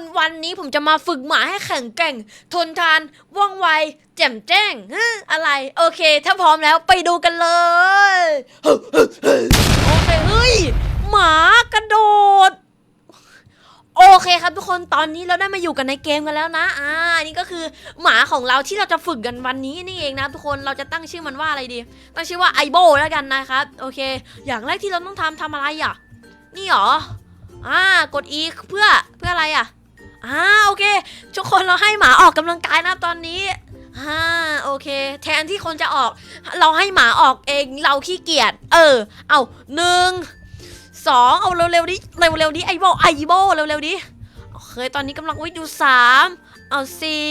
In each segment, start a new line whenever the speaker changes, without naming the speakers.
คนวันนี้ผมจะมาฝึกหมาให้แข็งแกร่ง ทนทานว่องไว แจ่มแจ้งฮอะไร โอเค ถ้าพร้อมแล้วไปดูกันเลย โอเคเฮ้ย หมากระโดด โอเคครับทุกคนตอนนี้เราได้มาอยู่กันในเกมกันแล้วนะ อ่า นี่ก็คือหมาของเราที่เราจะฝึกกันวันนี้นี่เองนะทุกคนเราจะตั้งชื่อมันว่าอะไรดี ตั้งชื่อว่าไอโบแล้วกันนะครับ โอเค อย่างแรกที่เราต้องทำทำอะไรอะ นี่หรออ่ากด E เพื่อเพื่ออะไรอะ อ่าโอเค ทุกคนเราให้หมาออกกำลังกายนะตอนนี้อ่าโอเค แทนที่คนจะออก เราให้หมาออกเองเราขี้เกียจเออ เอาหนึ่งสองเอาเร็วๆดิเร็วๆดิไอโบไอโบเร็วๆดิโอเคตอนนี้กำลังวิ่งอยู่สามเอาสี่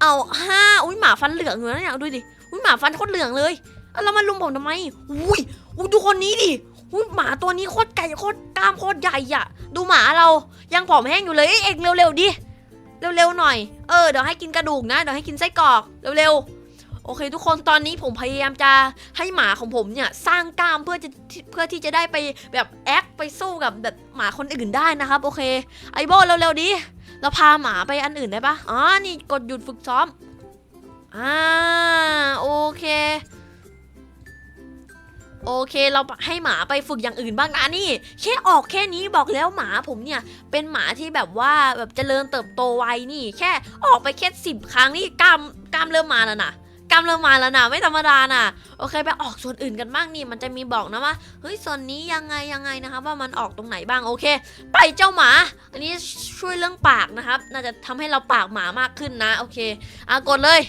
เอาห้าอุ้ยหมาฟันเหลืองอยู่นะเนี่ยดูดิอุ้ยหมาฟันโคตรเหลืองเลยเอาแล้วมาลุมผมทำไมอุ้ยอุ้ยดูคนนี้ดิ อุ้ยหมาตัวนี้โคตรไก่โคตรกล้ามโคตรใหญ่อะดูหมาเรายังผอมแห้งอยู่เลยเอ้ยเอกเร็วๆดิเร็วๆหน่อยเออเดี๋ยวให้กินกระดูกนะเดี๋ยวให้กินไส้กรอกเร็วๆโอเค ทุกคนตอนนี้ผมพยายามจะให้หมาของผมเนี่ยสร้างกล้ามเพื่อจะเพื่อที่จะได้ไปแบบแอคไปสู้กับแบบหมาคนอื่นได้นะครับโอเคไอโบเร็วๆดิเราพาหมาไปอันอื่นได้ปะอ๋อนี่กดหยุดฝึกซ้อมอ่าโอเค โอเคเราให้หมาไปฝึกอย่างอื่นบ้างนะนี่ แค่ออกแค่นี้บอกแล้วหมาผมเนี่ยเป็นหมาที่แบบว่าแบบเจริญเติบโตไวนี่ แค่ออกไปแค่สิบครั้งนี่กล้ามกล้ามเริ่มมาแล้วนะกล้ามเริ่มมาแล้วนะไม่ธรรมดานะโอเคไปออกส่วนอื่นกันบ้างนี่ มันจะมีบอกนะว่าเฮ้ยส่วนนี้ยังไงยังไงนะครับว่ามันออกตรงไหนบ้างโอเค ไปเจ้าหมา อันนี้ช่วยเรื่องปากนะครับ น่าจะทำให้เราปากหมามากขึ้นนะโอเคอะกดเลย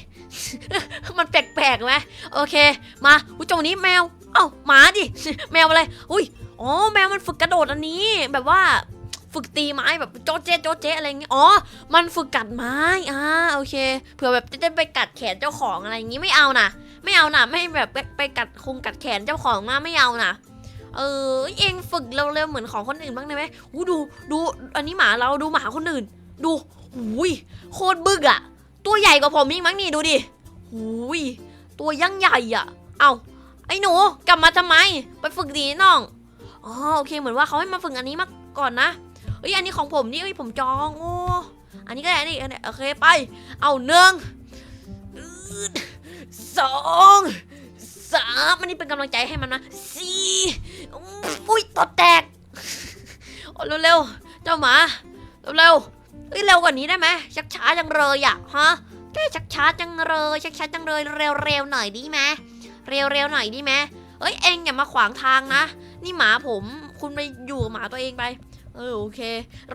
มันแปลกๆไหมโอเค มาอุ้ยตรงนี้แมว เอ้าหมาดิ แมวอะไร อุ้ย อ๋อ แมวมันฝึกกระโดดอันนี้ แบบว่าฝึกตีไม้แบบโจ๊ะเจ๊โจ๊ะเจ๊อะไรเงี้ย อ๋อ มันฝึกกัดไม้ อ่า โอเค เผื่อแบบจะได้ไปกัดแขนเจ้าของอะไรอย่างงี้ไม่เอานะไม่เอานะไม่แบบไปกัดคงกัดแขนเจ้าของมาไม่เอานะเออ เองฝึกเร็วๆเหมือนของคนอื่นบ้างได้ไหมอู้ดู ดู อันนี้หมาเรา ดูหมาคนอื่น ดูหุยโคตรบึกอะตัวใหญ่กว่าผมอีกมั้งนี่ดูดิหุยตัวยั่งใหญ่อะเอา อ้หนูกลับมาทำไม ไปฝึกดีน้อง อ๋อโอเคเหมือนว่าเขาให้มาฝึกอันนี้มาก่อนนะเอ้ยอันนี้ของผมนี่เอ้ยผมจองโอ้อันนี้ก็ได้นี่อันนี้โอเคไป เอาหนึ่งสองสามอันนี้เป็นกำลังใจให้มันนะสี่อุ้ยตดแตกเร็วๆเจ้าหมาเร็วๆเอ้ยเร็วกว่านี้ได้ไหมชักช้าจังเลยอะฮะแค่ชักช้าจังเลยชักช้าจังเลยเร็วๆหน่อยดีไหม เร็วๆหน่อยดีไหมเอ้ยเอ็งอย่ามาขวางทางนะ นี่หมาผมคุณไปอยู่กับหมาตัวเองไป เออโอเค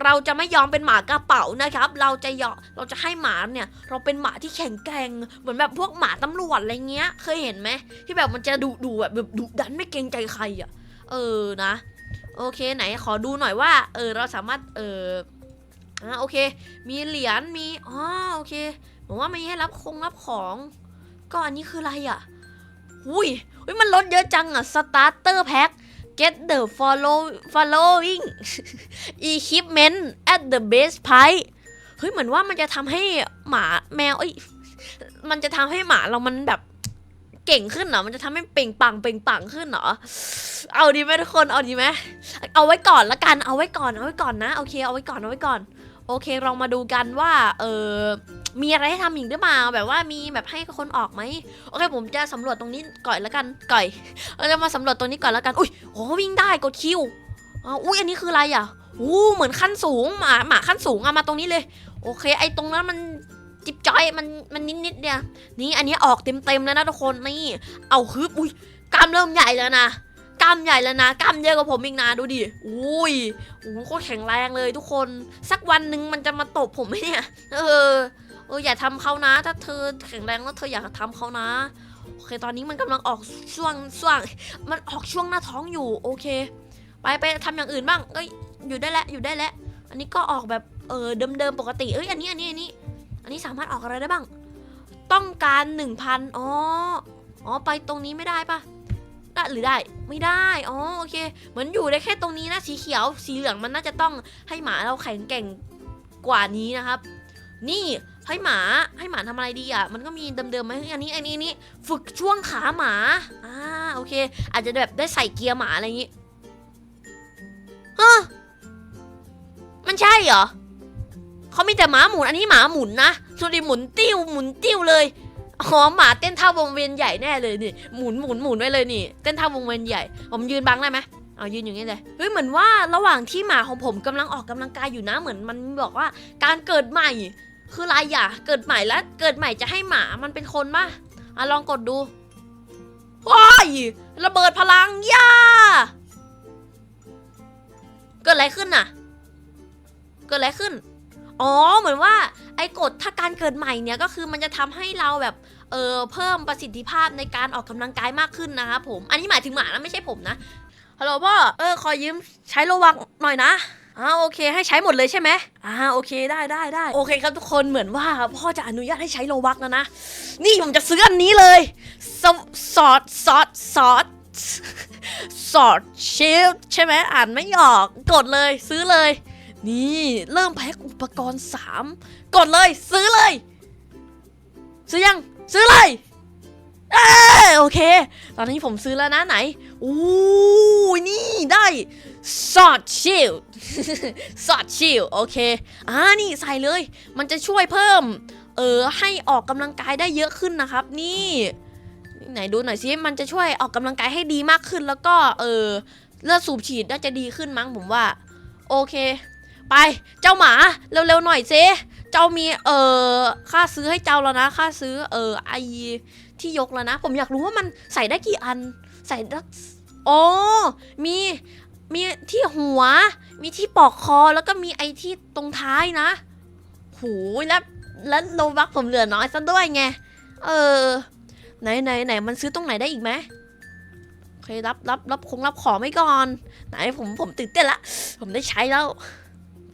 เราจะไม่ยอมเป็นหมากระเป๋านะครับ เราจะยอมเราจะให้หมาเนี่ย เราเป็นหมาที่แข็งแกร่งเหมือนแบบพวกหมาตำรวจอะไรเงี้ย เคยเห็นไหมที่แบบมันจะดุดุแบบแบบดุดันไม่เกรงใจใครอะ เออนะโอเคไหนขอดูหน่อยว่า เออเราสามารถเอออ่าโอเค มีเหรียญมีอ๋อโอเคผมว่ามีให้รับคงรับของก็อันนี้คืออะไรอะ อุ้ยอุ้ยมันลดเยอะจังอะ starter pack get the follow following equipment at the base price เฮ้ยเหมือนว่ามันจะทำให้หมาแมวเอ้ยมันจะทำให้หมาเรามันแบบเก่งขึ้นเหรอ มันจะทำให้เป่งปังเป่งปังขึ้นเหรอ เอาดีไหมทุกคน เอาดีไหม เอาไว้ก่อนละกัน เอาไว้ก่อน เอาไว้ก่อนนะ โอเค เอาไว้ก่อน เอาไว้ก่อน โอเค เรามาดูกันว่า เออ มีอะไรให้ทำอีกหรือเปล่าแบบว่ามีแบบให้คนออกไหมโอเค ผมจะสำรวจตรงนี้ก่อนละกันก่อยเราจะมาสำรวจตรงนี้ก่อนละกันอุ้ยโอ้วิ่งได้กดคิวอ๋ออุ้ยอันนี้คืออะไรอะอู้เหมือนขั้นสูงหมาหมาขั้นสูงอะมาตรงนี้เลย โอเค ไอตรงนั้นมันจิบจอยมันมันนิดนิดเนี่ยนี่อันนี้ออกเต็มเต็มแล้วนะทุกคนนี่เอาฮึบอุ้ยกล้ามเริ่มใหญ่แล้วนะกล้ามใหญ่แล้วนะกล้ามเยอะกว่าผมอีกนะดูดิอุ้ยโอ้โหโคตรแข็งแรงเลยทุกคน สักวันหนึ่งมันจะมาตบผมไหมเนี่ยเออ เอออย่าทำเขานะ ถ้าเธอแข็งแรงแล้วเธออยากทำเขานะ โอเค ตอนนี้มันกำลังออกช่วงช่วง มันออกช่วงหน้าท้องอยู่ โอเค ไปไปทำอย่างอื่นบ้าง เอ้ย อยู่ได้แล้วอยู่ได้แล้ว อันนี้ก็ออกแบบ เออเดิมๆปกติ เอ้ย อันนี้อันนี้อันนี้ อันนี้สามารถออกอะไรได้บ้าง ต้องการหนึ่งพันอ๋อ อ๋อ ไปตรงนี้ไม่ได้ปะได้หรือได้ ไม่ได้ อ๋อ โอเค เหมือนอยู่ได้แค่ตรงนี้นะ สีเขียว สีเหลืองมันน่าจะต้องให้หมาเราแข็งแกร่งกว่านี้นะครับ นี่ ให้หมาให้หมาทำอะไรดีอะ มันก็มีเดิมๆไหมอันนี้อันนี้นนี้ฝึกช่วงขาหมาอ่าโอเค อาจจะแบบได้ใส่เกียร์หมาอะไรอย่างงี้ฮะมันใช่เหรอเขามีแต่หมาหมุนอันนี้หมาหมุนนะดูดิหมุนติ้วหมุนติ้วเลยอ๋อหมาเต้นท่าวงเวียนใหญ่แน่เลยนี่หมุนหมุนหมุนไว้เลยนี่เต้นท่าวงเวียนใหญ่ ผมยืนบังได้ไหมเอายืนอย่างนี้เลยเฮ้ยเหมือนว่าระหว่างที่หมาของผมกำลังออกกำลังกายอยู่นะเหมือนมันบอกว่า การเกิดใหม่ คืออะไรอะ เกิดใหม่แล้ว เกิดใหม่จะให้หมามันเป็นคนปะอะลองกดดูว้ายระเบิดพลังย่าเกิดอะไรขึ้นน่ะ เกิดอะไรขึ้น อ๋อ เหมือนว่า ไอ้กฎถ้าการเกิดใหม่เนี่ยก็คือมันจะทำให้เราแบบ เออเพิ่มประสิทธิภาพในการออกกำลังกายมากขึ้นนะครับผม อันนี้หมายถึงหมานะไม่ใช่ผมนะ ฮัลโหลพ่อ เออ ขอยืมใช้โลวักหน่อยนะ อ่าโอเคให้ใช้หมดเลยใช่ไหมอ่าโอเคได้ได้ได้โอเคครับทุกคนเหมือนว่าพ่อจะอนุญาตให้ใช้โลวักแล้วนะ นี่ผมจะซื้ออันนี้เลยซอสอดซอดซอดซอดชิลใช่ไหมอ่านไม่ออกกดเลยซื้อเลย นี่เริ่มแพ็คอุปกรณ์ 3 กดเลยซื้อเลย ซื้อยังซื้อเลยเอ้ยโอเค ตอนนี้ผมซื้อแล้วนะไหน อู้นี่ได้ซอดชิลซอดชิลโอเคอ่านี่ใส่เลย มันจะช่วยเพิ่ม เออให้ออกกำลังกายได้เยอะขึ้นนะครับ นี่ ไหนดูหน่อยสิมันจะช่วยออกกำลังกายให้ดีมากขึ้น แล้วก็เออเลือดสูบฉีดน่าจะดีขึ้นมั้งผมว่า โอเค ไปเจ้าหมาเร็วๆหน่อยเซเจ้ามีเออค่าซื้อให้เจ้าแล้วนะค่าซื้อเออไอที่ยกแล้วนะ ผมอยากรู้ว่ามันใส่ได้กี่อัน ใส่ด้อ๋อมีมีที่หัว มีที่ปอกคอแล้วก็มีไอที่ตรงท้ายนะหูยแล้วแล้วโลบักผมเหลือน้อยซะด้วยไง เออ ไหนไหนไหนมันซื้อตรงไหนได้อีกไหมโอเครับรับรับคงรับของไม่ก่อน ไหนผมผมตื่นเต้นละ ผมได้ใช้แล้ว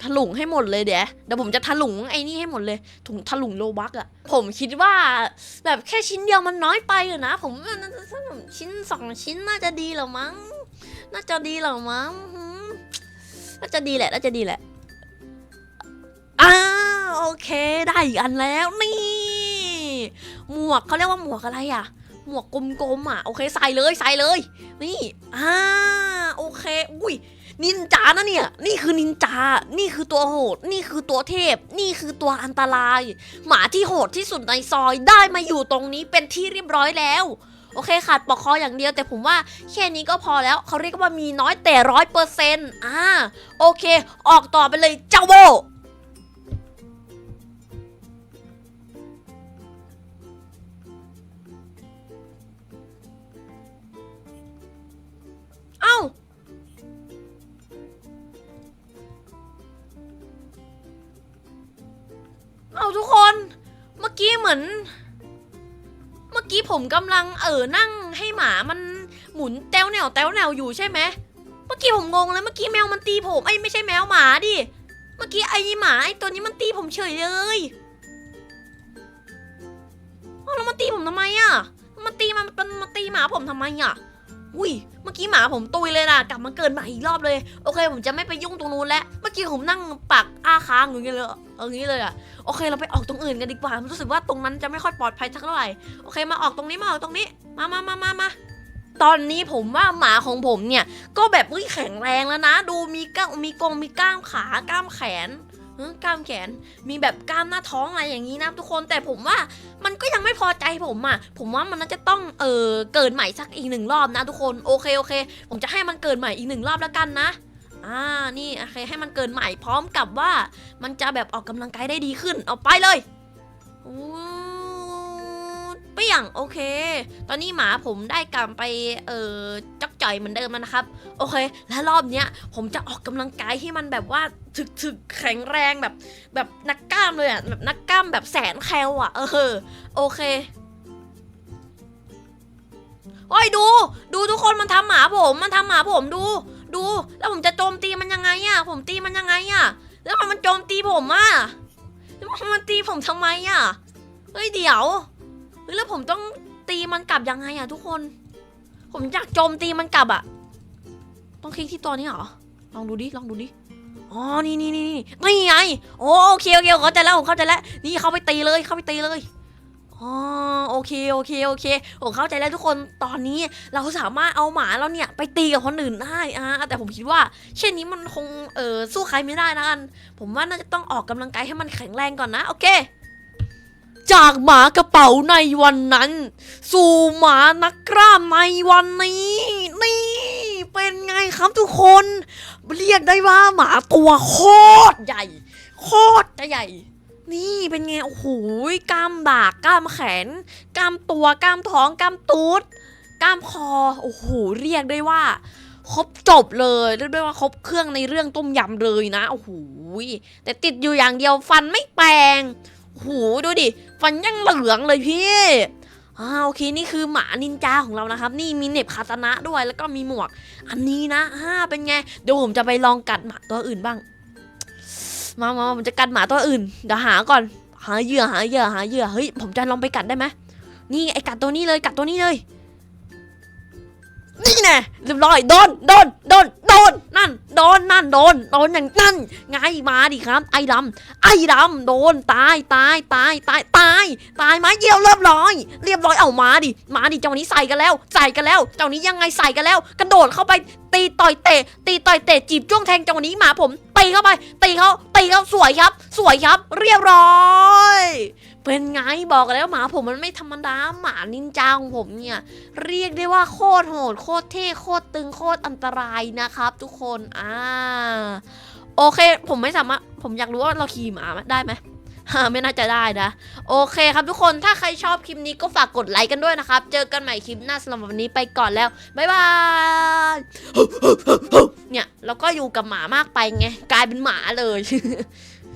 ถลุงให้หมดเลยเดี๋ยวเดี๋ยวผมจะถลุงไอ้นี่ให้หมดเลยถุงถลุงโลบักอะผมคิดว่าแบบแค่ชิ้นเดียวมันน้อยไปอะนะ ผมว่าน่าจะสักชิ้นสองชิ้นน่าจะดีแล้วมั้ง น่าจะดีแล้วมั้งน่าจะดีแหละน่าจะดีแหละอ่าโอเคได้อีกอันแล้วนี่ หมวกเขาเรียกว่าหมวกอะไรอะหมวกกลมๆอะโอเคใส่เลยใส่เลย นี่อ่าโอเค อุ้ย นินจานะเนี่ย นี่คือนินจา นี่คือตัวโหด นี่คือตัวเทพ นี่คือตัวอันตราย หมาที่โหดที่สุดในซอยได้มาอยู่ตรงนี้เป็นที่เรียบร้อยแล้ว โอเคขาดปอกคออย่างเดียว แต่ผมว่าแค่นี้ก็พอแล้วเขาเรียกว่ามีน้อยแต่ร้อยเปอร์เซ็นต์อ่าโอเค ออกต่อไปเลยเจ้าโบ เมื่อกี้เหมือน เมื่อกี้ผมกำลังเออนั่งให้หมามันหมุนแต้วแนวแต้วแนวอยู่ใช่ไหมเมื่อกี้ผมงงเลยเมื่อกี้แมวมันตีผมไอ้ไม่ใช่แมวหมาดิ เมื่อกี้ไอ้หมาไอ้ตัวนี้มันตีผมเฉยเลยอ้าแล้วมันตีผมทำไมอะ มันตีมันมันมันตีหมาผมทำไมอะ อุ้ย เมื่อกี้หมาผมตุยเลยนะกลับมาเกิดใหม่อีกรอบเลย โอเค ผมจะไม่ไปยุ่งตรงนู้นแล้ว เมื่อกี้ผมนั่งปักอ้าค้างอย่างเงี้ยเลยเอาอย่างงี้เลยอะ โอเค เราไปออกตรงอื่นกันดีกว่า รู้สึกว่าตรงนั้นจะไม่ค่อยปลอดภัยสักเท่าไหร่ โอเค มาออกตรงนี้ มาออกตรงนี้ มามามามามาตอนนี้ผมว่าหมาของผมเนี่ย ก็แบบเฮ้ยแข็งแรงแล้วนะ ดูมีก้างมีกงมีก้ามขากล้ามแขนกล้ามแขน มีแบบกล้ามหน้าท้องอะไรอย่างนี้นะทุกคน แต่ผมว่ามันก ไม่พอใจผมอะ ผมว่ามันน่าจะต้องเออเกิดใหม่สักอีกหนึ่งรอบนะทุกคน โอเคโอเค ผมจะให้มันเกิดใหม่อีกหนึ่งรอบแล้วกันนะ อ่า นี่โอเคให้มันเกิดใหม่พร้อมกับว่า มันจะแบบออกกำลังกายได้ดีขึ้น เอาไปเลยอู้ เปี้ยงโอเค ตอนนี้หมาผมได้กลับไปเออจักจ่อยเหมือนเดิมแล้วนะครับ โอเค และรอบเนี้ยผมจะออกกำลังกายให้มันแบบว่าถึกถึกแข็งแรงแบบแบบนักกล้ามเลยอะแบบนักกล้ามแบบแสนแคลอะ เออโอเคโอ้ยดู ดูทุกคนมันทำหมาผม มันทำหมาผมดู ดู แล้วผมจะโจมตีมันยังไงอะ ผมตีมันยังไงอะ แล้วมันมันโจมตีผมอะแล้วมันตีผมทำไมอะเฮ้ยเดี๋ยว เฮ้ยแล้วผมต้องตีมันกลับยังไงอะทุกคน ผมอยากโจมตีมันกลับอะต้องคลิกที่ตัวนี้เหรอ ลองดูดิ ลองดูดิ อ๋อ นี่นี่นี่นี่นี่ไง โอโอเคโอเคเข้าใจแล้วผมเข้าใจแล้ว นี่เข้าไปตีเลย เข้าไปตีเลย อ๋อ โอเค โอเค โอเค ผมเข้าใจแล้วทุกคน ตอนนี้เราสามารถเอาหมาเราเนี่ยไปตีกับคนอื่นได้อ่าแต่ผมคิดว่า เช่นนี้มันคง เออสู้ใครไม่ได้นะกัน ผมว่าน่าจะต้องออกกำลังกายให้มันแข็งแรงก่อนนะ โอเค จากหมากระเป๋าในวันนั้น สู่หมานักกล้ามในวันนี้ นี่ เป็นไงครับทุกคน เรียกได้ว่าหมาตัวโคตรใหญ่ โคตรจะใหญ่ นี่เป็นไงโอ้โหกล้ามบากกล้ามแขนกล้ามตัวกล้ามท้องกล้ามตูดกล้ามคอโอ้โหเรียกได้ว่าครบจบเลยเรียกได้ว่าครบเครื่องในเรื่องต้มยำเลยนะโอ้โหแต่ติดอยู่อย่างเดียวฟันไม่แปลง หดูดิ ฟันยังเหลืองเลยพี่อ่าโอเคนี่คือหมานินจาของเรานะครับ นี่มีเน็บคาตานะด้วยแล้วก็มีหมวก อันนี้นะฮ่าเป็นไง เดี๋ยวผมจะไปลองกัดหมาตัวอื่นบ้าง มามาผมจะกัดหมาตัวอื่น เดี๋ยวหาก่อน หาเหยื่อหาเหยื่อหาเหยื่อ เฮ้ยผมจะลองไปกัดได้ไหมนี่ไอกัดตัวนี้เลยกัดตัวนี้เลย นี่แน่เรียบร้อยโดนโดนโดนโดนนั่นโดนนั่นโดนโดนอย่างนั่นไงมาดิครับ ไอ้ดำไอ้ดำโดนตายตายตายตายตายตายไม้เยี่ยวเรียบร้อย เรียบร้อยเอามาดิมาดิเจ้านี้ใส่กันแล้ว ใส่กันแล้ว เจ้านี้ยังไงใส่กันแล้ว กระโดดเข้าไปตีต่อยเตะตีต่อยเตะจีบจ้วงแทงเจ้านี้หมาผมตีเข้าไปตีเขาตีเขาสวยครับ สวยครับ เรียบร้อย เป็นไงบอกแล้วหมาผมมันไม่ธรรมดาหมานินจาของผมเนี่ย เรียกได้ว่าโคตรโหดโคตรเท่โคตรตึงโคตรอันตรายนะครับ ทุกคนอ่าโอเค ผมไม่สามารถผมอยากรู้ว่าเราขี่หมาได้ไหมฮะไม่น่าจะได้นะ โอเคครับทุกคนถ้าใครชอบคลิปนี้ก็ฝากกดไลค์กันด้วยนะครับ เจอกันใหม่คลิปหน้าสำหรับวันนี้ไปก่อนแล้ว บ๊ายบาย เนี่ยเราก็อยู่กับหมามากไปไง กลายเป็นหมาเลย